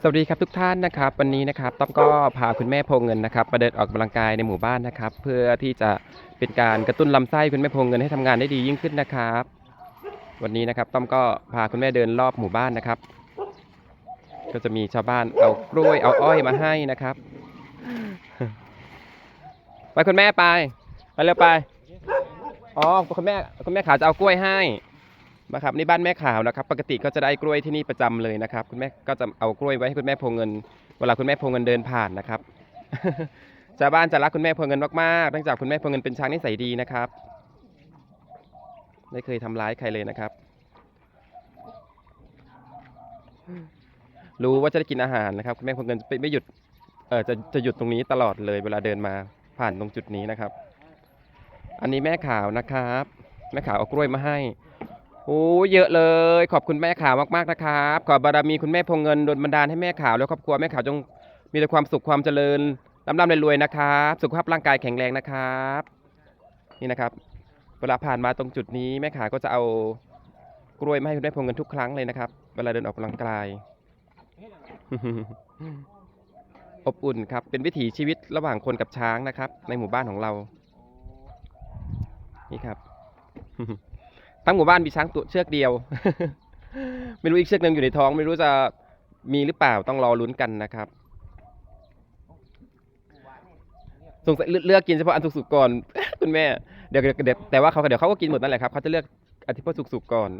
สวัสดีครับทุกท่านนะครับวันนี้นะครับต้อมก็พาคุณแม่พงเงินนะครับมาเดินออกกำลังกายในหมู่บ้านนะครับ เพื่อที่จะเป็นการกระตุ้นลำไส้คุณแม่พงเงินให้ทำงานได้ดียิ่งขึ้นนะครับ วันนี้นะครับต้อมก็พาคุณแม่เดินรอบหมู่บ้านนะครับ ก็จะมีชาวบ้านเอากล้วยเอาอ้อยมาให้นะครับ ไปคุณแม่ไปไปเร็วไปอ๋อคุณแม่คุณแม่ขาจะเอากล้วยให้ นะครับนี่บ้านแม่ขาวนะครับ ปกติก็จะได้กล้วยที่นี่ประจำเลยนะครับ คุณแม่ก็จะเอากล้วยไว้ให้คุณแม่พงเงิน เวลาคุณแม่พงเงินเดินผ่านนะครับชาวบ้านจะรักคุณแม่พงเงินมากๆเนื่องจากคุณแม่พงเงินเป็นช้างนิสัยดีนะครับ ไม่เคยทำร้ายใครเลยนะครับ รู้ว่าจะได้กินอาหารนะครับ คุณแม่พงเงินไม่ไม่หยุดเออจะจะหยุดตรงนี้ตลอดเลย เวลาเดินมาผ่านตรงจุดนี้นะครับ อันนี้แม่ขาวนะครับ แม่ขาวเอากล้วยมาให้ โอ้เยอะเลย ขอบคุณแม่ขาวมากๆนะครับ ขอบารมีคุณแม่พงเงินดลบันดาลให้แม่ขาวและครอบครัวแม่ขาวจงมีแต่ความสุขความเจริญร่ำร่ำรวยๆนะครับ สุขภาพร่างกายแข็งแรงนะครับ นี่นะครับ เวลาผ่านมาตรงจุดนี้แม่ขาวก็จะเอากล้วยมาให้คุณแม่พงเงินทุกครั้งเลยนะครับ เวลาเดินออกกำลังกาย อบอุ่นครับ เป็นวิถีชีวิตระหว่างคนกับช้างนะครับ ในหมู่บ้านของเรา นี่ครับ ทั้งหมู่บ้านมีช้างตัวเชือกเดียว ไม่รู้อีกเชือกหนึ่งอยู่ในท้อง ไม่รู้จะมีหรือเปล่าต้องรอลุ้นกันนะครับสงสัยเลือกเลือกกินเฉพาะอันสุกๆก่อนคุณแม่เดี๋ยวเดี๋ยวเดี๋ยวแต่ว่าเขาเดี๋ยวเขาก็กินหมดนั่นแหละครับเขาจะเลือกอันที่พอสุกๆก่อน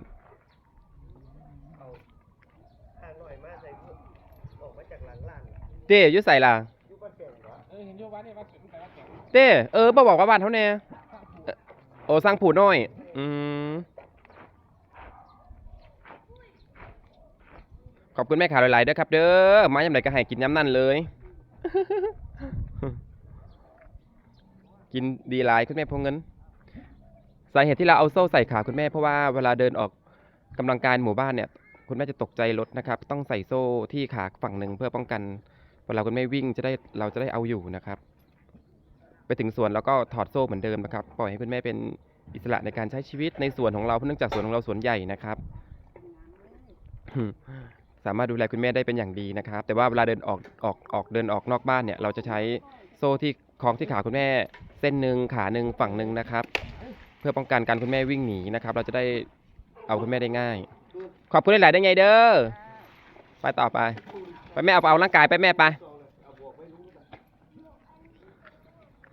ห่างหน่อยมาใส่ออกมาจากหลังร้านเต้อยุ่ใส่ล่ะอยู่บ้านแก่งเหรอเออเห็นโยวันนี่ว่าเก็บไปว่าเก็บเต้เออมาบอกว่าบ้านเขาแน่เอ่อโอ้สร้างผูน้อย อืม ขอบคุณแม่ขาวหลายๆเด้อครับ เด้อมายำไหนก็ให้กินย้ำนั่นเลย กินดีหลายคุณแม่พงเงินสาเหตุที่เราเอาโซ่ใส่ขาคุณแม่เพราะว่าเวลาเดินออกกำลังกายหมู่บ้านเนี่ย คุณแม่จะตกใจรถนะครับ ต้องใส่โซ่ที่ขาฝั่งหนึ่งเพื่อป้องกันเวลาคุณแม่วิ่งจะได้เราจะได้เอาอยู่นะครับ ไปถึงสวนแล้วก็ถอดโซ่เหมือนเดิมนะครับ ปล่อยให้คุณแม่เป็นอิสระในการใช้ชีวิตในสวนของเราเพราะเนื่องจากสวนของเราสวนใหญ่นะครับ สามารถดูแลคุณแม่ได้เป็นอย่างดีนะครับ แต่ว่าเวลาเดินออกออกออกเดินออกนอกบ้านเนี่ย เราจะใช้โซ่ที่คล้องที่ขาคุณแม่ เส้นหนึ่งขาหนึ่งฝั่งหนึ่งนะครับ เพื่อป้องกันการคุณแม่วิ่งหนีนะครับ เราจะได้เอาคุณแม่ได้ง่าย ขอบคุณหลาย ๆ ได้ไงเด้อไปต่อไป ไปแม่เอาเอาร่างกายไปแม่ไป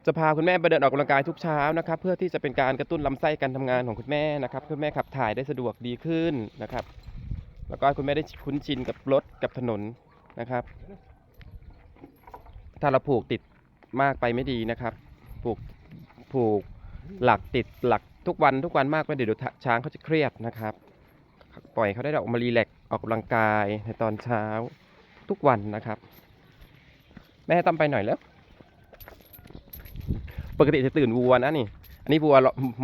จะพาคุณแม่ไปเดินออกกำลังกายทุกเช้านะครับ เพื่อที่จะเป็นการกระตุ้นลำไส้การทำงานของคุณแม่นะครับคุณแม่ขับถ่ายได้สะดวกดีขึ้นนะครับ แล้วก็คุณแม่ได้คุ้นชินกับรถกับถนนนะครับ ถ้าเราผูกติดมากไปไม่ดีนะครับ ผูกผูกหลักติดหลักทุกวันทุกวันมากไปเดี๋ยวช้างเขาจะเครียดนะครับ ปล่อยเขาได้ออกมารีแลกซ์ออกกำลังกายในตอนเช้าทุกวันนะครับ แม่ตั้มไปหน่อยแล้วปกติจะตื่นวัวนะนี่ อันนี้วัว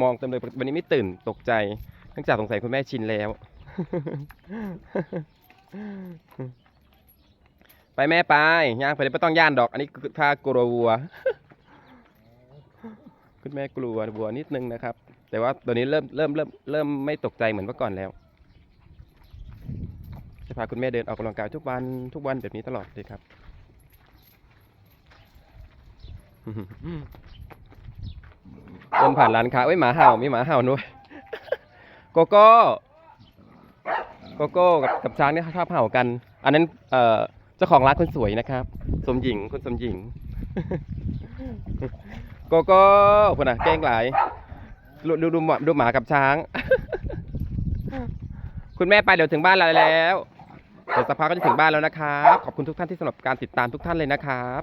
มองเต็มเลยวันนี้ไม่ตื่นตกใจเนื่องจากสงสัยคุณแม่ชินแล้ว ไปแม่ไปย่างไปไม่ต้องย่านดอก อันนี้คือพากลัววัว คุณแม่กลัววัวนิดนึงนะครับ แต่ว่าตัวนี้เริ่มเริ่มเริ่มเริ่มไม่ตกใจเหมือนเมื่อก่อนแล้ว จะพาคุณแม่เดินออกกำลังกายทุกวันทุกวันแบบนี้ตลอดเลยครับเดินผ่านร้านค้าเอ้ยหมาเห่ามีหมาเห่าด้วยโกโก้ โกโก้กับกับช้างเนี่ยชอบเห่ากัน อันนั้นเอ่อเจ้าของร้านคนสวยนะครับ สมหญิงคุณสมหญิง โกโก้คนน่ะแกล้งหลายดูดูดูหมาดูหมากับช้าง คุณแม่ไปเดี๋ยวถึงบ้านเราแล้วเดี๋ยวสักพักก็จะถึงบ้านแล้วนะครับ ขอบคุณทุกท่านที่สำหรับการติดตามทุกท่านเลยนะครับ